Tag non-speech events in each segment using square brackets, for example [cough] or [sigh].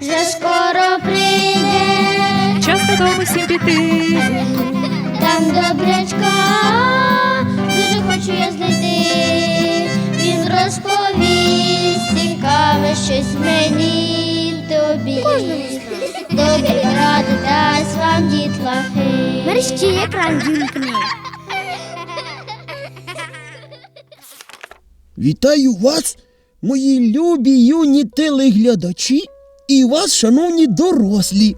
вже скоро прийде, Час додому всім піти. там добрячка, дуже хочу я знайти. Він розповість цікаве щось мені тобі. Добрі ради дасть вам дітлахи. Мерщі екран вімкни. Вітаю вас, мої любі юні телеглядачі і вас, шановні дорослі.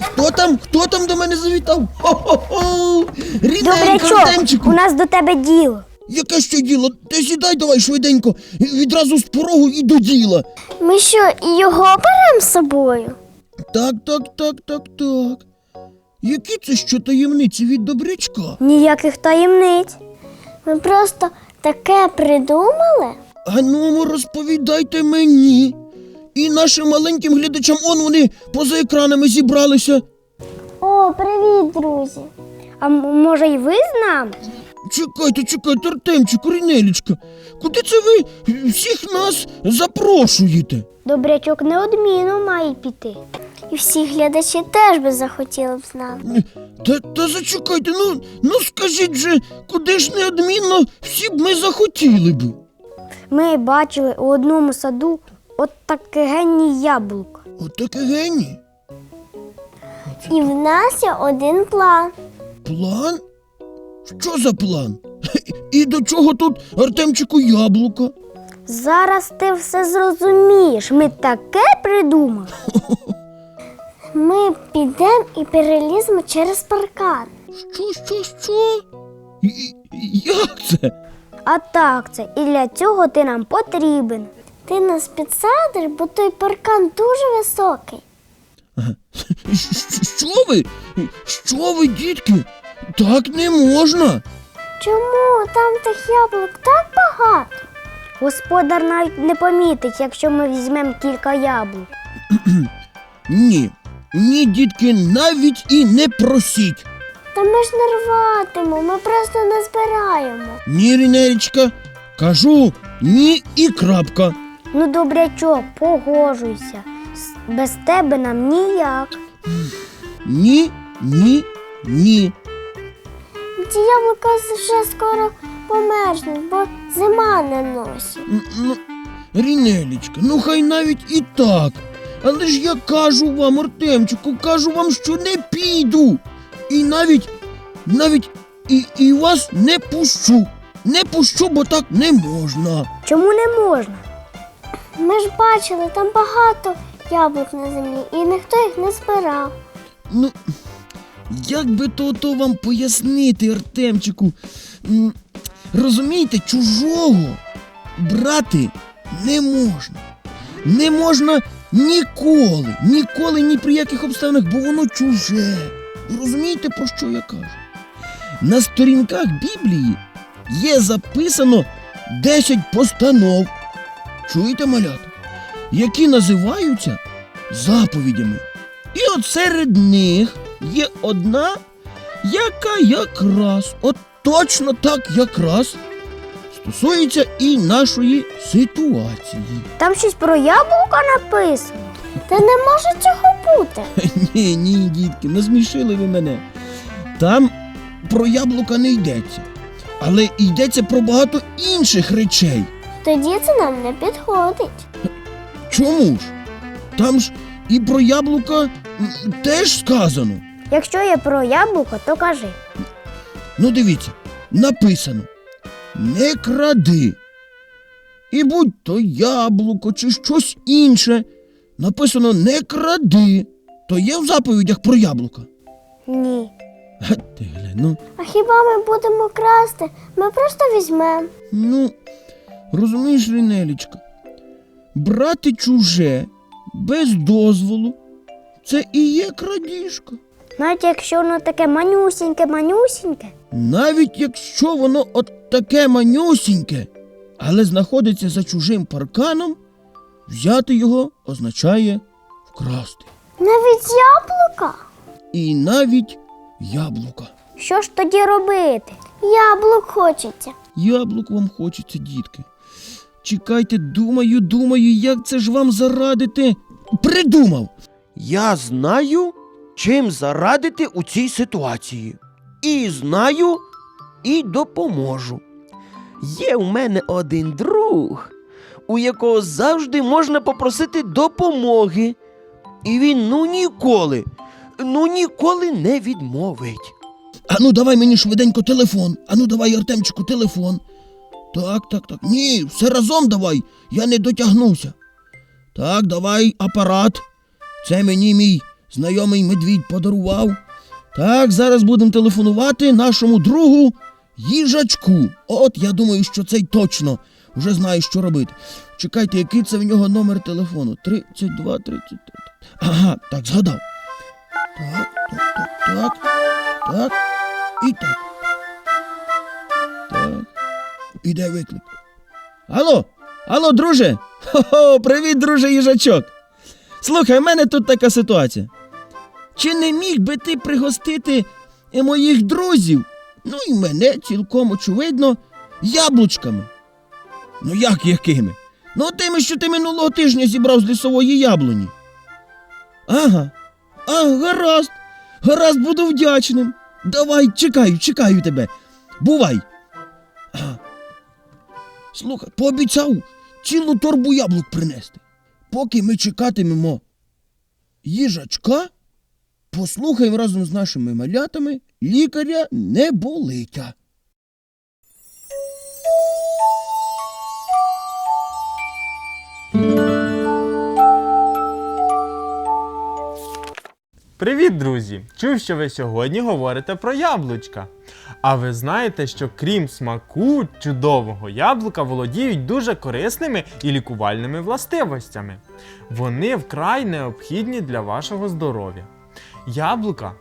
Хто там? Хто там до мене завітав? Хо-хо-хо! Рідненько, Артемчику! у нас до тебе діло. Яке що діло? Ти сідай давай швиденько, відразу з порогу і до діла. Ми що, і його беремо з собою? Так, так, так, так, так. Які це що таємниці від добрячка? Ніяких таємниць. Ми просто таке придумали. А ну, розповідайте мені. Нашим маленьким глядачам он вони поза екранами зібралися. О, привіт, друзі. А може, й ви з нами? Чекайте, чекайте, Артемчику, Рінелічка, куди це ви всіх нас запрошуєте? Добрячок неодмінно має піти. І всі глядачі теж би захотіли б з нами. Та, та зачекайте, ну, ну скажіть же, куди ж неодмінно всі б ми захотіли б? Ми бачили у одному саду от таке геній яблуко. Отаке геній. І в нас є один план. План? Що за план? І до чого тут Артемчику яблуко? Зараз ти все зрозумієш. Ми таке придумали. [laughs] Ми підемо і переліземо через паркан. Що, що, що? Як це? А так це, і для цього ти нам потрібен. Ти нас підсадиш, бо той паркан дуже високий. [laughs] Що ви? Що ви, дітки? Так не можна. Чому там тих яблук так багато? Господар навіть не помітить, якщо ми візьмемо кілька яблук. [clears throat] Ні, ні, дітки, навіть і не просіть. Та ми ж не рватимо, ми просто не збираємо. Ні, Рінерічка, кажу ні і крапка. Ну, добрячок, погоджуйся. Без тебе нам ніяк. Ні, ні, ні. Ці яблука вже скоро померзнуть, бо зима на носі. М, Ну, Рінелічка, ну хай навіть і так. Але ж я кажу вам, Артемчику, кажу вам, що не піду. І навіть, навіть і, і вас не пущу. Не пущу, бо так не можна. Чому не можна? Ми ж бачили, там багато яблук на землі, і ніхто їх не збирав. Ну, як би то, то вам пояснити, Артемчику? Розумієте, чужого брати не можна. Не можна ніколи, ніколи ні при яких обставинах, бо воно чуже. Розумієте, про що я кажу? На сторінках Біблії є записано 10 постанов. Чуєте, малята? Які називаються заповідями. І от серед них є одна, яка якраз, от точно так якраз стосується і нашої ситуації. Там щось про яблука написано. Та не може цього бути. [laughs] Ні, ні, дітки, насмішили ви мене. Там про яблука не йдеться, але йдеться про багато інших речей. Тоді це нам не підходить. Чому ж? Там ж і про яблука м, теж сказано. Якщо є про яблуко, то кажи. Ну, дивіться, написано: не кради. І будь то яблуко чи щось інше. Написано не кради. То є в заповідях про яблука. Ні. Га, ти глянь, ну, А хіба ми будемо красти? Ми просто візьмемо. ну, розумієш, Рінелічка, брати чуже без дозволу це і є крадіжка. Навіть якщо воно таке манюсіньке, манюсіньке. Навіть якщо воно от таке манюсіньке, але знаходиться за чужим парканом, взяти його означає вкрасти. Навіть яблука. І навіть яблука. Що ж тоді робити? Яблук хочеться. Яблук вам хочеться, дітки. Чекайте, думаю, думаю, як це ж вам зарадити. придумав. Я знаю, чим зарадити у цій ситуації. І знаю, і допоможу. Є у мене один друг, у якого завжди можна попросити допомоги. І він ну ніколи, ну ніколи не відмовить. Ану, давай мені швиденько телефон. Ану, давай, Артемчику, телефон. Так, так, так. Ні, все разом давай. Я не дотягнуся. Так, давай апарат. Це мені мій знайомий медвідь подарував. Так, зараз будемо телефонувати нашому другу їжачку. От я думаю, що цей точно вже знає, що робити. Чекайте, який це в нього номер телефону? 32, 33. Ага, так, згадав. Так, так, так, так. Так. І. Так. Іде виклик. Алло, алло, друже. Хо-хо, привіт, друже їжачок. Слухай, в мене тут така ситуація. Чи не міг би ти пригостити е, моїх друзів, ну і мене цілком очевидно, яблучками? Ну як якими? Ну тими, що ти минулого тижня зібрав з лісової яблуні. Ага. А, гаразд. Гаразд, буду вдячним. Давай, чекаю, чекаю тебе. Бувай. Слухай, пообіцяв цілу торбу яблук принести. Поки ми чекатимемо їжачка, послухаємо разом з нашими малятами лікаря неболитя. Привіт, друзі! Чув, що ви сьогодні говорите про яблучка. А ви знаєте, що крім смаку чудового яблука володіють дуже корисними і лікувальними властивостями. Вони вкрай необхідні для вашого здоров'я. Яблука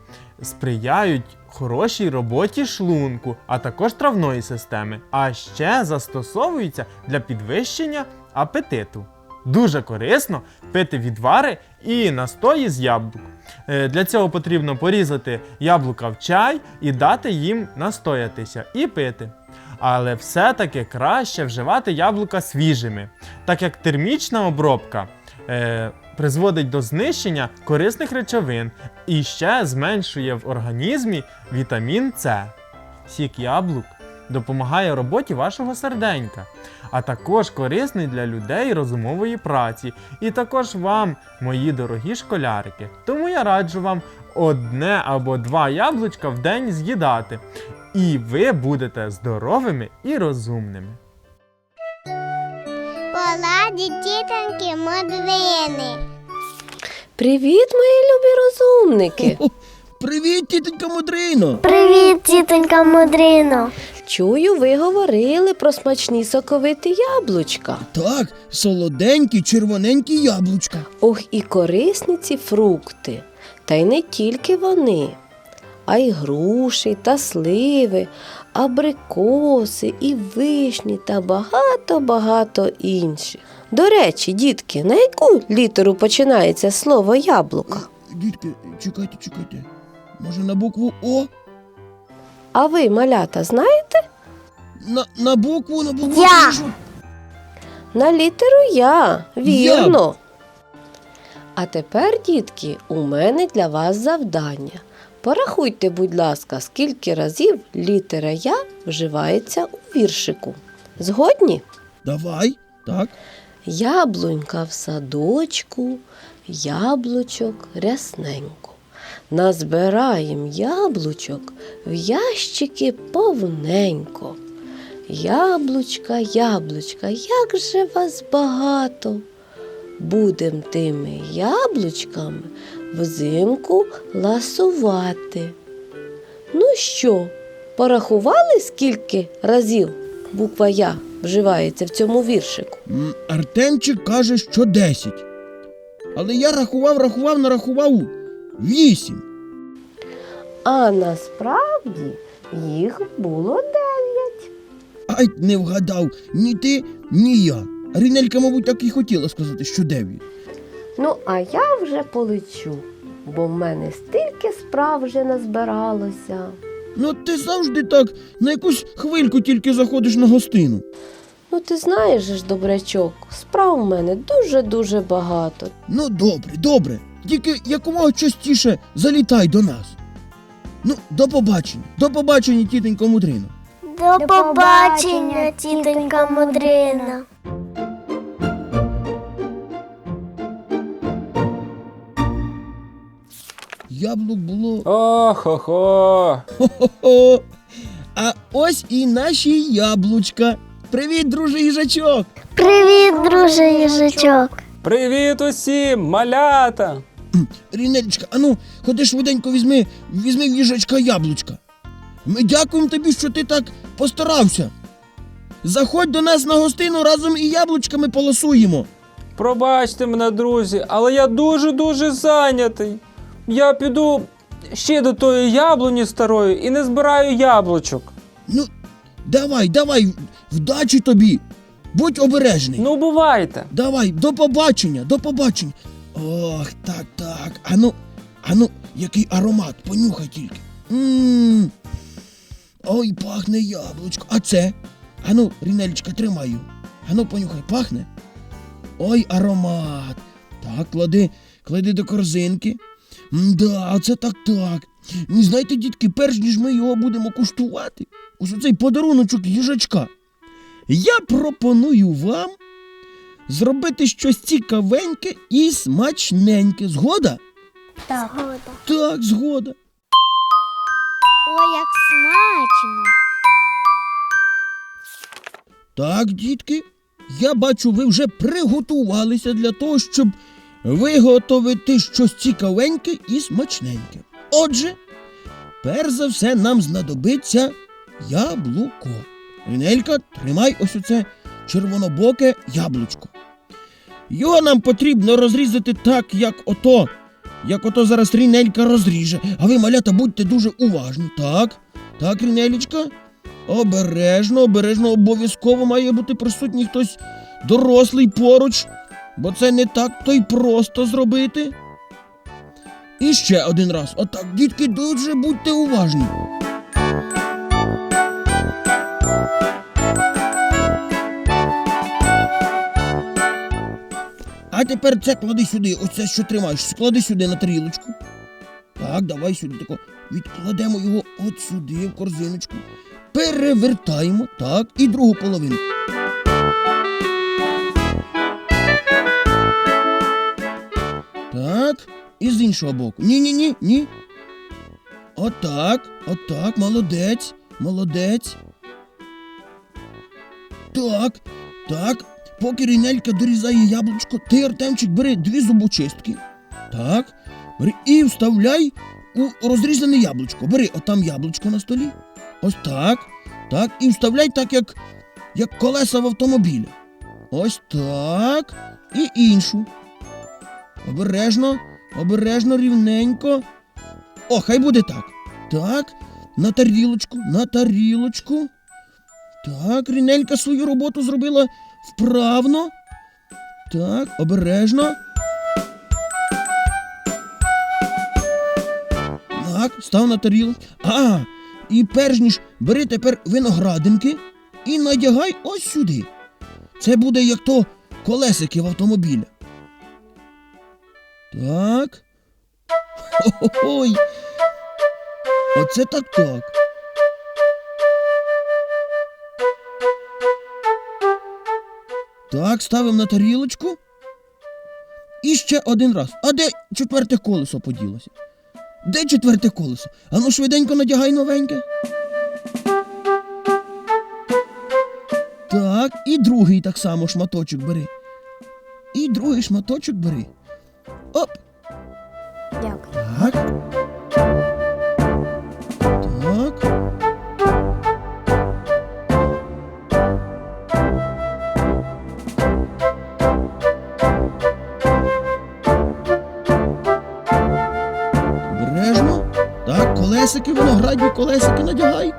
сприяють хорошій роботі шлунку, а також травної системи, а ще застосовуються для підвищення апетиту. Дуже корисно пити відвари і настої з яблук. Е, Для цього потрібно порізати яблука в чай і дати їм настоятися і пити. Але все-таки краще вживати яблука свіжими, так як термічна обробка е, призводить до знищення корисних речовин і ще зменшує в організмі вітамін С. Сік яблук допомагає роботі вашого серденька, а також корисний для людей розумової праці, і також вам, мої дорогі школярики. Тому я раджу вам одне або два яблучка в день з'їдати, і ви будете здоровими і розумними. Поладі тітоньки модвини. Привіт, мої любі розумники! Привіт, тітонька Мудрино. Привіт, тітонька Мудрино. Чую, ви говорили про смачні соковиті яблучка. Так, солоденькі, червоненькі яблучка. Ох, і корисні ці фрукти. Та й не тільки вони, а й груші та сливи, абрикоси, і вишні та багато-багато інших. До речі, дітки, на яку літеру починається слово яблука? Дітки, чекайте, чекайте. Може на букву О? А ви, малята, знаєте? На, на букву, на букву. Я. кажу. На літеру Я, вірно. А тепер, дітки, у мене для вас завдання. Порахуйте, будь ласка, скільки разів літера Я вживається у віршику. Згодні? Давай. Так. Яблунька в садочку, яблучок рясненько. Назбираєм яблучок в ящики повненько. Яблучка, яблучка, як же вас багато. Будем тими яблучками взимку ласувати. Ну що, порахували, скільки разів буква Я вживається в цьому віршику? Артемчик каже, що 10. Але я рахував, рахував, нарахував 8. А насправді їх було дев'ять. Ай, не вгадав ні ти, ні я. Рінелька, мабуть, так і хотіла сказати, що 9. Ну, а я вже полечу, бо в мене стільки справ вже назбиралося. Ну, ти завжди так на якусь хвильку тільки заходиш на гостину. Ну, ти знаєш ж, добрячок, справ у мене дуже-дуже багато. Ну, добре, добре. Тільки якомога частіше залітай до нас. Ну, до побачення. До побачення, тітенько Мудрино. До, побачення, тітонька Мудрина. Яблук було. Ох-хо-хо. Хо-хо. А ось і наші яблучка. Привіт, друже їжачок. Привіт, друже їжачок. Привіт усім, малята! Рінелечка, ану, ходи швиденько візьми, візьми в їжачка яблучка. Ми дякуємо тобі, що ти так постарався. Заходь до нас на гостину разом і яблучками полосуємо. Пробачте мене, друзі, але я дуже-дуже зайнятий. Я піду ще до тої яблуні старої і не збираю яблучок. Ну, давай, давай, вдачі тобі. Будь обережний. Ну, бувайте. Давай, до побачення, до побачення. Ох, так, так. Ану, ану, який аромат, понюхай тільки. Мм. Ой, пахне яблучко. А це? Ану, Рінелечка, тримай його. Ану, понюхай, пахне. Ой, аромат. Так, клади, клади до корзинки. Да, оце так так. Знаєте, дітки, перш ніж ми його будемо куштувати, ось оцей подаруночок їжачка. Я пропоную вам зробити щось цікавеньке і смачненьке. Згода? Так. Так, згода. Ой, як смачно. Так, дітки, я бачу, ви вже приготувалися для того, щоб виготовити щось цікавеньке і смачненьке. Отже, перш за все нам знадобиться яблуко. Рінелька, тримай ось оце червонобоке яблучко. Його нам потрібно розрізати так, як ото. Як ото зараз Рінелька розріже. А ви, малята, будьте дуже уважні. Так, так, Рінелічка. Обережно, обережно, обов'язково має бути присутній хтось дорослий поруч, бо це не так то й просто зробити. І ще один раз. Отак, дітки, дуже будьте уважні. А тепер це клади сюди, ось це, що тримаєш, склади сюди на тарілочку. Так, давай сюди тако. Відкладемо його от сюди, в корзиночку. Перевертаємо, так, і другу половину. Так, і з іншого боку. Ні, ні, ні, ні. Отак, отак, молодець, молодець. Так, так. Поки Рінелька дорізає яблучко, ти, Артемчик, бери дві зубочистки. Так. Бери і вставляй у розрізане яблучко. Бери отам яблучко на столі. Ось так. Так. І вставляй так, як, як колеса в автомобілі. Ось так. І іншу. Обережно, обережно, рівненько. О, хай буде так. Так. На тарілочку, на тарілочку. Так, Рінелька свою роботу зробила вправно. Так, обережно. Так, став на тарілку. А, і перш ніж бери тепер виноградинки і надягай ось сюди. Це буде як то колесики в автомобілі. Так. Ой. Оце так так. Так, ставимо на тарілочку. І ще один раз. А де четверте колесо поділося? Де четверте колесо? Ану швиденько надягай новеньке. Так, і другий так само шматочок бери. І другий шматочок бери. Виноградні колесики надягай.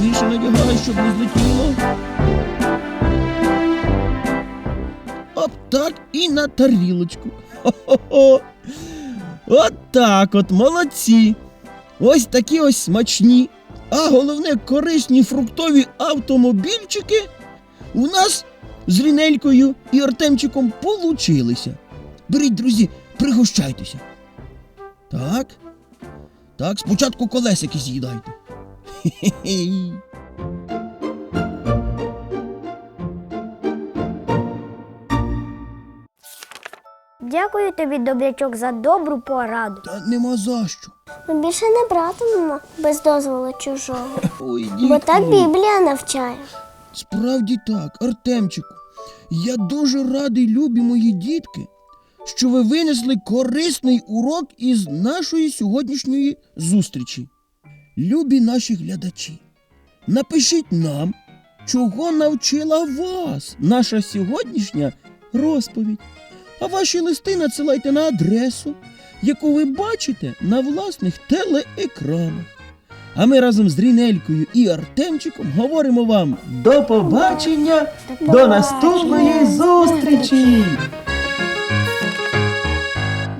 Більше надягай, щоб не злетіло. Оп, так і на тарілочку. Хо-хо-хо. От так от, молодці. Ось такі ось смачні, а головне корисні фруктові автомобільчики у нас з Рінелькою і Артемчиком получилися. Беріть, друзі, пригощайтеся. Так. Так, спочатку колесики з'їдайте. Хе-хе-хе. Дякую тобі, добрячок, за добру пораду. Та нема за що. Ми більше не братимемо без дозволу чужого. [laughs] Ой, Бо дітко. так Біблія навчає. Справді так, Артемчику. Я дуже радий, любі мої дітки, що ви винесли корисний урок із нашої сьогоднішньої зустрічі. Любі наші глядачі, напишіть нам, чого навчила вас наша сьогоднішня розповідь. А ваші листи надсилайте на адресу, яку ви бачите на власних телеекранах. А ми разом з Рінелькою і Артемчиком говоримо вам до побачення, до наступної зустрічі!